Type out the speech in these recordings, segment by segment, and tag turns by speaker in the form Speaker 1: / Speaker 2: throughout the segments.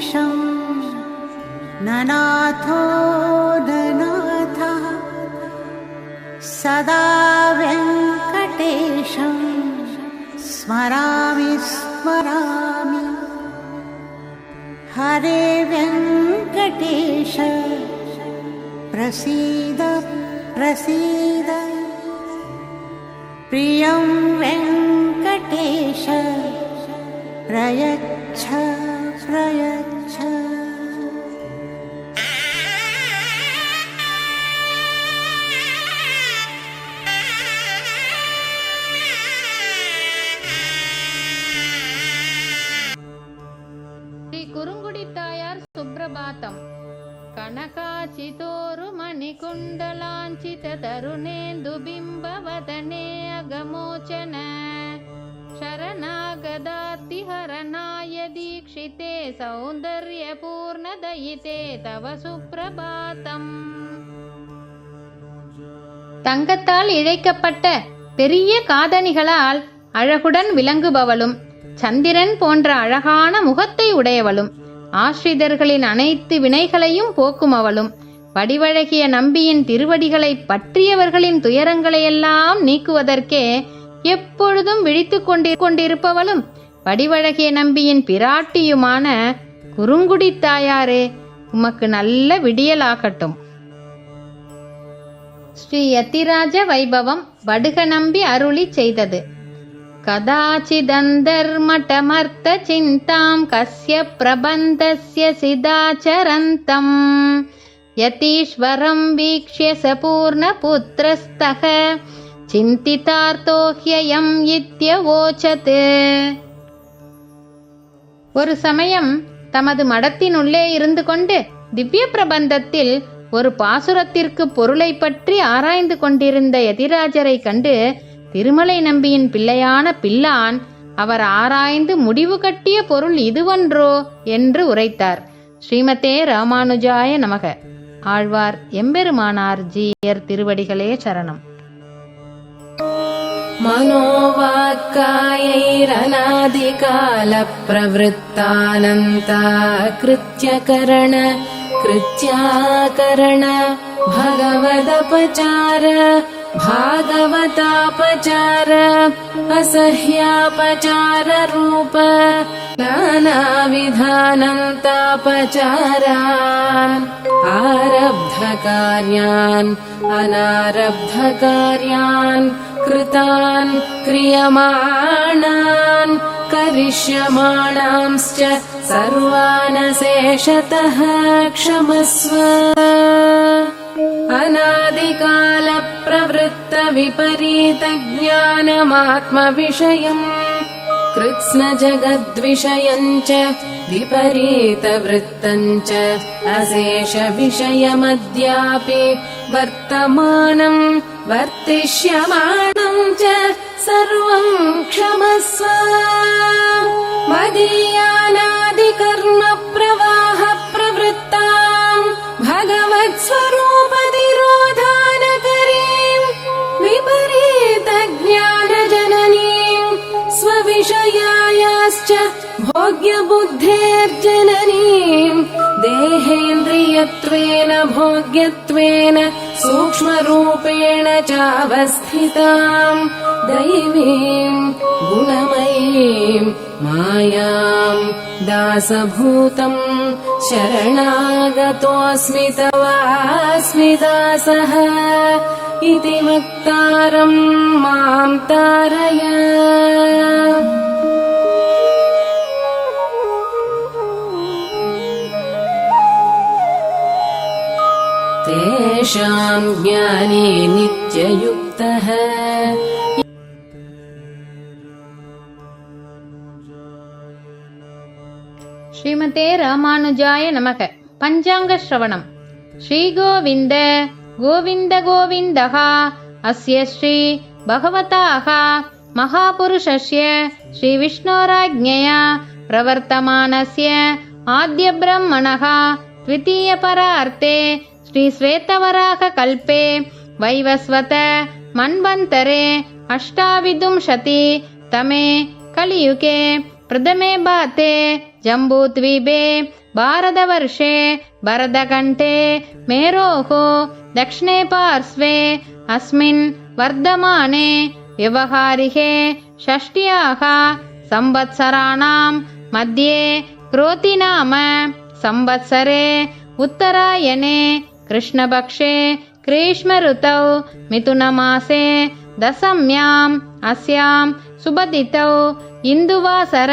Speaker 1: व्यङ्कटेशं ननाथो ननाथः सदा व्यङ्कटेशं स्मरामि स्मरामि। हरे व्यङ्कटेश प्रसीद प्रसीद। प्रियं वेङ्कटेश प्रयच्छ प्रयच्छ
Speaker 2: மணிகுண்டலாஞ்சித தருணேந்து பிம்பவதனே அகமோச்சன शरणागदाति हरणाय दीक्षिते सौन्दर्यपूर्णदयिते तव சுப்ரபாதம் தங்கத்தால் இழைக்கப்பட்ட பெரிய காதணிகளால் அழகுடன் விளங்குபவளும் சந்திரன் போன்ற அழகான முகத்தை உடையவளும் ஆஸ்ரிதர்களின் அனைத்து வினைகளையும் போக்குமவளும் வடிவழகிய நம்பியின் திருவடிகளை பற்றியவர்களின் துயரங்களையெல்லாம் நீக்குவதற்கே எப்பொழுதும் விழித்து கொண்டி கொண்டிருப்பவளும் வடிவழகிய நம்பியின் பிராட்டியுமான குறுங்குடி தாயாரே உமக்கு நல்ல விடியலாகட்டும். ஸ்ரீ யத்திராஜ வைபவம் வடுக நம்பி அருளி செய்தது. கதாச்சிதந்தர்மட்டமர்த்த சிந்தாம் கஸ்ய பிரபந்தஸ்ய சிதாச்சரந்தம். யதீஸ்வரம் வீக்ஷ்ய சபூர்ணபுத்திரஸ்தக சிந்தித்தார்த்தோஹ்யம் ஹ்யயம் இத்யவோச்சத் ஒரு சமயம் தமது மடத்தினுள்ளே இருந்து கொண்டு திவ்ய பிரபந்தத்தில் ஒரு பாசுரத்திற்கு பொருளை பற்றி ஆராய்ந்து கொண்டிருந்த எதிராஜரை கண்டு திருமலை நம்பியின் பிள்ளையான பிள்ளான் அவர் ஆராய்ந்து முடிவு கட்டிய பொருள் இதுவன்றோ? என்று உரைத்தார். ஸ்ரீமதே ராமானுஜாய நமக. ஆழ்வார் எம்பெருமானார் ஜீயர் திருவடிகளே சரணம்
Speaker 3: मनोवाक्कायैरनादिकालप्रवृत्तानन्ता कृत्यकरण कृत्याकरण भगवदपचार भागवतापचार असह्यापचार रूप नानाविधानन्तापचारान् आरब्धकार्यान् अनारब्धकार्यान् कृतान् क्रियमाणान् करिष्यमाणांश्च सर्वानशेषतः क्षमस्व अनादिकालप्रवृत्तविपरीतज्ञानमात्मविषयम् कृत्स्नजगद्विषयम् च विपरीतवृत्तम् च अशेषविषयमद्यापि वर्तमानम् वर्तिष्यमाणम् च सर्वम् क्षमस्व। मदीयानादिकर्म प्रवाह स्वविषयायाश्च भोग्यबुद्धेर्जननीम् देहेन्द्रियत्वेन भोग्यत्वेन सूक्ष्मरूपेण चावस्थिताम् दैवीम् गुणमयीम् मायाम् दासभूतम् शरणागतोऽस्मि तवास्मि दासः इति वक्तारम् माम् तारय। तेषाम् ज्ञाने नित्ययुक्तः।
Speaker 2: ஸ்ரீமதே ராமானுஜாய நமக பஞ்சாங்க ஸ்ரவணம் ஸ்ரீகோவிந்த गोविन्द गोविन्दः। अस्य श्री भगवताः महापुरुषस्य श्रीविष्णोराज्ञया प्रवर्तमानस्य आद्यब्रह्मणः द्वितीयपरार्थे श्रीश्वेतवराहकल्पे वैवस्वत मन्वन्तरे अष्टाविदुंशति तमे कलियुगे प्रथमे बाते जम्बूद्वीपे भारतवर्षे भरतकण्ठे मेरोः दक्षिणे पार्श्वे अस्मिन् वर्धमाने व्यवहारिके षष्ट्याः संवत्सराणां मध्ये क्रोति नाम संवत्सरे उत्तरायणे कृष्णपक्षे ग्रीष्मऋतौ मिथुनमासे दशम्याम् अस्यां सुबदितौ इन्दुवासर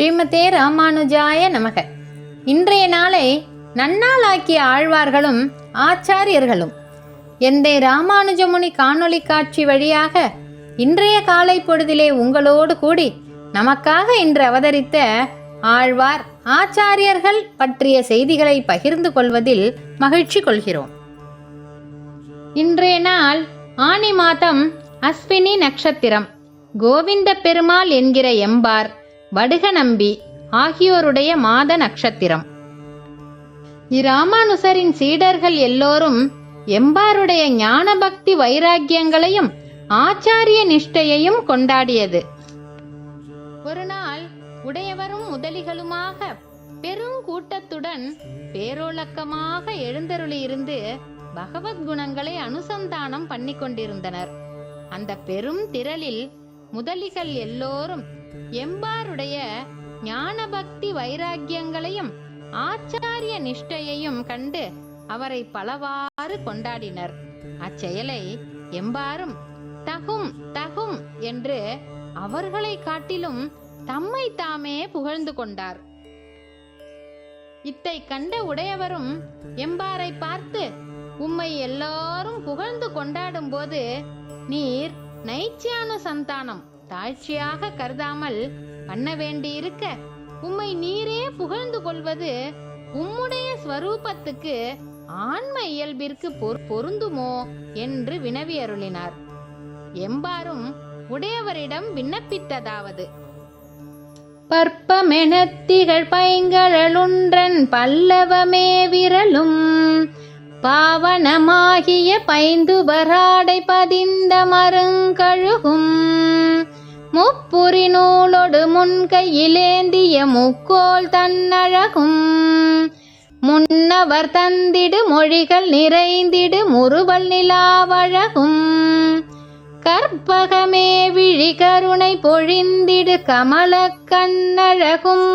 Speaker 2: ஸ்ரீமதே ராமானுஜாய நமக. இன்றைய நாளை நன்னாளாக்கிய ஆழ்வார்களும் ஆச்சாரியர்களும். எந்தை ராமானுஜமுனி காணொளி காட்சி வழியாக இன்றைய காலை பொழுதிலே உங்களோடு கூடி நமக்காக இன்று அவதரித்த ஆழ்வார் ஆச்சாரியர்கள் பற்றிய செய்திகளை பகிர்ந்து கொள்வதில் மகிழ்ச்சி கொள்கிறோம். இன்றைய நாள் ஆனி மாதம் அஸ்வினி நட்சத்திரம். கோவிந்த பெருமாள் என்கிற எம்பார். வடுக நம்பி ஆகியோருடைய மாத நட்சத்திரம். இராமானுசரின் சீடர்கள் எல்லோரும் எம்பாருடைய ஞான பக்தி வைராக்கியங்களையும் ஆச்சாரிய நிஷ்டையையும் கொண்டாடியது. ஒரு நாள் உடையவரும் முதலிகளுமாக பெருங்கூட்டத்துடன் பேரோலக்கமாக எழுந்தருளியிருந்து பகவத் குணங்களை அனுசந்தானம் பண்ணி கொண்டிருந்தனர் அந்த பெரும் திரளில் முதலிகள் எல்லோரும் எம்பாருடைய ஞான பக்தி வைராக்கியங்களையும் ஆச்சாரிய நிஷ்டையையும் கண்டு அவரை பலவாறு கொண்டாடினர். அச்செயலை எம்பாரும் தகும் தகும் என்று அவர்களை காட்டிலும் தம்மை தாமே புகழ்ந்து கொண்டார். இத்தை கண்ட உடையவரும் எம்பாரை பார்த்து உம்மை எல்லாரும் புகழ்ந்து கொண்டாடும் போது நீர் நைச்சியான சந்தானம். தாழ்ச்சியாக கருதாமல் பண்ண வேண்டியிருக்க உம்மை நீரே புகழ்ந்து கொள்வது உம்முடைய ஸ்வரூபத்துக்கு ஆன்ம இயல்பிற்கு பொருந்துமோ என்று வினவி அருளினார் எம்பாரும் உடையவரிடம் விண்ணப்பித்ததாவது. பற்பமெனத்திகள் பைங்கழலுன்றன் பல்லவமே விரலும் பாவனமாகிய பைந்துபராடை பதிந்த மருங்கழுகும் முப்புரி நூலொடு முன்கையிலேந்திய முக்கோல் தன்னழகும். முன்னவர் தந்திடு மொழிகள் நிறைந்திடு முறுவல் நிலாவழகும். கற்பகமே விழி கருணை பொழிந்திடு கமல கண்ணழகும்.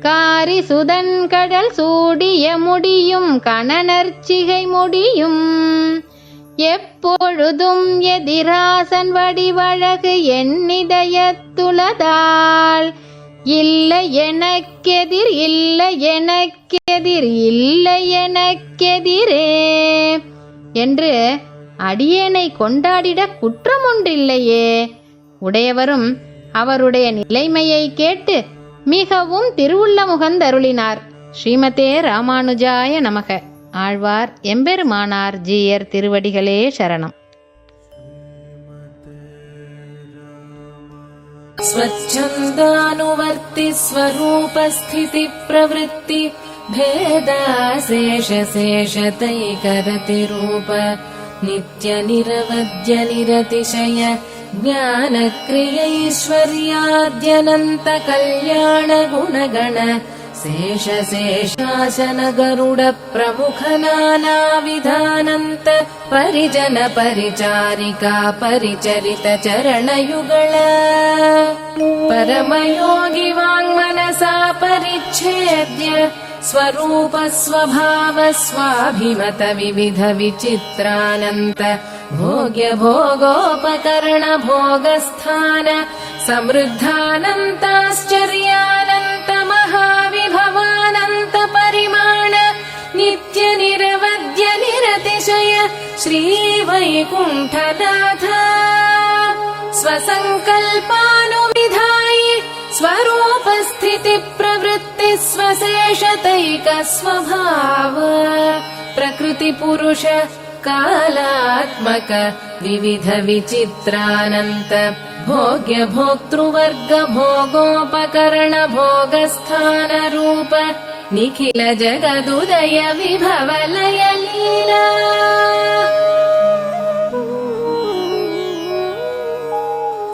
Speaker 2: காரி சுதன் கடல் சூடிய முடியும் கணனர்ச்சிகை முடியும். எப்பொழுதும் எதிராசன் வடிவழகு எண்ணிதயத்துளதால் இல்லை எனக்கெதிர் இல்லை எனக்கெதிர் இல்லை எனக்கெதிரே என்று அடியேனை கொண்டாடிட குற்றம் ஒன்றில்லையே உடையவரும் அவருடைய நிலைமையை கேட்டு மிகவும் திருவுள்ள முகந்தருளினார். ஸ்ரீமதே ராமானுஜாய நமக. ஆழ்வார் எம்பெருமானார் ஜீயர் திருவடிகளே சரணம்
Speaker 3: स्वच्छन्दानुवर्ति स्वरूपस्थिति प्रवृत्ति भेदाशेष शेषतैकरतिरूप नित्यनिरवद्य शेषशेषासन गरुड प्रमुख नानाविधानन्त परिजन परिचारिका परिचरित चरणयुगळ। परमयोगि वाङ्मनसा परिच्छेद्य स्वरूप स्वभाव स्वाभिमत विविध विचित्रानन्त भोग्य भोगोपकरण भोगस्थान समृद्धानन्ताश्चर्यानन्त कीर्त्य निरवद्य निरतिशय श्रीवैकुण्ठनाथ। स्वसङ्कल्पानुविधाय स्वरूपस्थितिप्रवृत्ति स्वसङ्कल्पानुविधायि स्वरूप स्वशेषतैक स्वभाव प्रकृति कालात्मक विविध विचित्रानन्त भोग्य भोक्तृवर्ग भोगोपकरण भोगस्थानरूप निखिल जगदुदय विभव लय लीला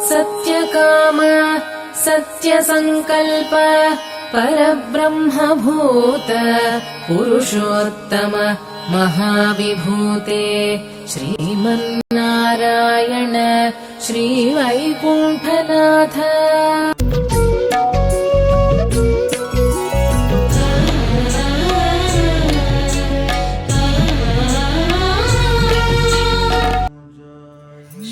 Speaker 3: सत्यकाम सत्यसङ्कल्प परब्रह्मभूत पुरुषोत्तम महाविभूते श्रीमन्नारायण श्रीवैकुण्ठनाथ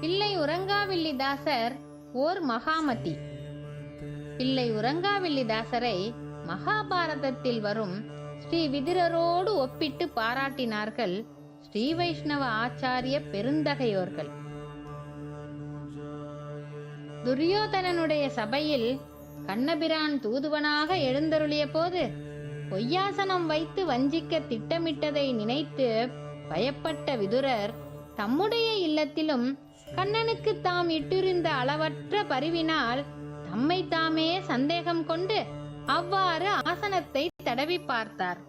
Speaker 2: பிள்ளை உறங்காவில்லிதாசர் ஓர் மகாமதி. பிள்ளை உறங்காவில்லிதாசரை மகாபாரதத்தில் வரும் ஸ்ரீ விதிரரோடு ஒப்பிட்டு பாராட்டினார்கள் ஸ்ரீ வைஷ்ணவ ஆச்சாரிய பெருந்தகையோர்கள். துரியோதனனுடைய சபையில் கண்ணபிரான் தூதுவனாக எழுந்தருளிய போது பொய்யாசனம் வைத்து வஞ்சிக்க திட்டமிட்டதை நினைத்து பயப்பட்ட விதுரர் தம்முடைய இல்லத்திலும் கண்ணனுக்கு தாம் இட்டிருந்த அளவற்ற பரிவினால் தம்மை தாமே சந்தேகம் கொண்டு அவ்வாறு ஆசனத்தை தடவி பார்த்தார்.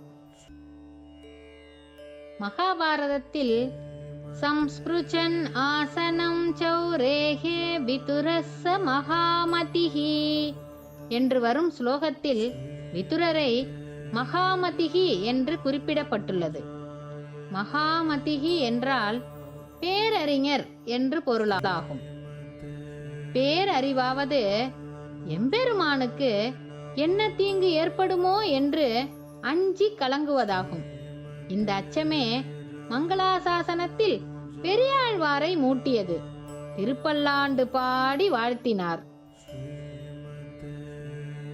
Speaker 2: மகாபாரதத்தில் சம்ஸ்பிருச்சன் ஆசனம் சௌரேகே விதுரஸ்ஸ மகாமதிஹி என்று வரும் ஸ்லோகத்தில் விதுரரை மகாமதிகி என்று குறிப்பிடப்பட்டுள்ளது. மகாமதிகி என்றால் பேரறிஞர் என்று பொருளாகும் பேரறிவாவது எம்பெருமானுக்கு என்ன தீங்கு ஏற்படுமோ என்று அஞ்சி கலங்குவதாகும். இந்த அச்சமே மங்களாசாசனத்தில் பெரியாழ்வாரை மூட்டியது. திருப்பல்லாண்டு பாடி வாழ்த்தினார்.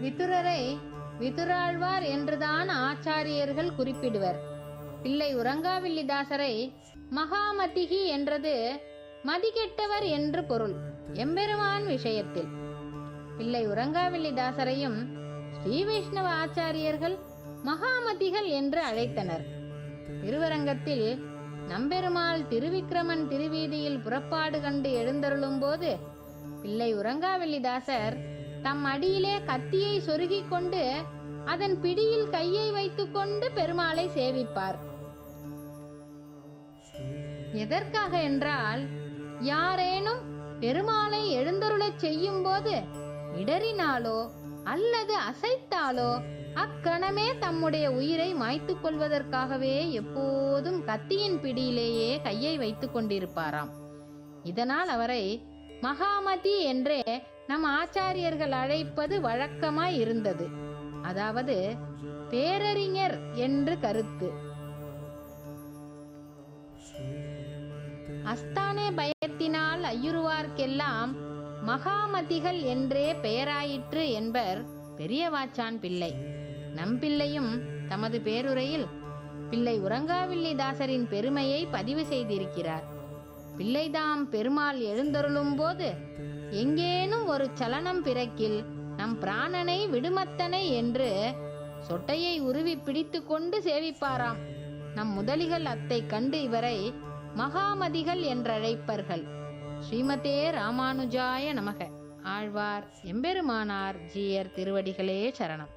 Speaker 2: விதுரரை விதுராழ்வார் என்றுதான் ஆச்சாரியர்கள் குறிப்பிடுவர். பிள்ளை உறங்காவில்லிதாசரை மகாமதிகி என்றது மதிகெட்டவர் என்று பொருள் எம்பெருமான் விஷயத்தில். பிள்ளை உறங்காவில்லிதாசரையும் ஸ்ரீ வைஷ்ணவ ஆச்சாரியர்கள் மகாமதிகள் என்று அழைத்தனர். திருவரங்கத்தில் நம்பெருமாள் திருவிக்கிரமன் திருவீதியில் புறப்பாடு கண்டு எழுந்தருளும் போது பிள்ளை உறங்காவில்லிதாசர் தம் அடியிலே கத்தியை சொருகிக் கொண்டு அதன் பிடியில் கையை வைத்துக்கொண்டு பெருமாளை சேவிப்பார். எதற்காக என்றால் யாரேனும் பெருமாளை எழுந்தருளச் செய்யும் போது இடறினாலோ அல்லது அசைத்தாலோ அக்கணமே தம்முடைய உயிரை மாய்த்து கொள்வதற்காகவே எப்போதும் கத்தியின் பிடியிலேயே கையை வைத்து கொண்டிருப்பாராம். இதனால் அவரை மகாமதி என்றே நம் ஆச்சாரியர்கள் அழைப்பது வழக்கமாய் இருந்தது. அதாவது பேரறிஞர் என்று கருத்து. அஸ்தானே பயத்தினால் ஐயுருவார்க்கெல்லாம் மகாமதிகள் என்றே பெயராயிற்று என்பர் பெரியவாச்சான் பிள்ளை. நம் பிள்ளையும் தமது பேருரையில் பிள்ளை உறங்காவில்லிதாசரின் பெருமையை பதிவு செய்திருக்கிறார். பிள்ளைதாம் பெருமாள் எழுந்தருளும் போது எங்கேனும் ஒரு சலனம் பிறக்கில் நம் பிராணனை விடுமத்தனை என்று சொட்டையை உருவி பிடித்து கொண்டு சேவிப்பாராம். நம் முதலிகள் அத்தை கண்டு இவரை மகாமதிகள் என்றழைப்பர்கள். ஸ்ரீமதே ராமானுஜாய நமக. ஆழ்வார் எம்பெருமானார் ஜீயர் திருவடிகளே சரணம்.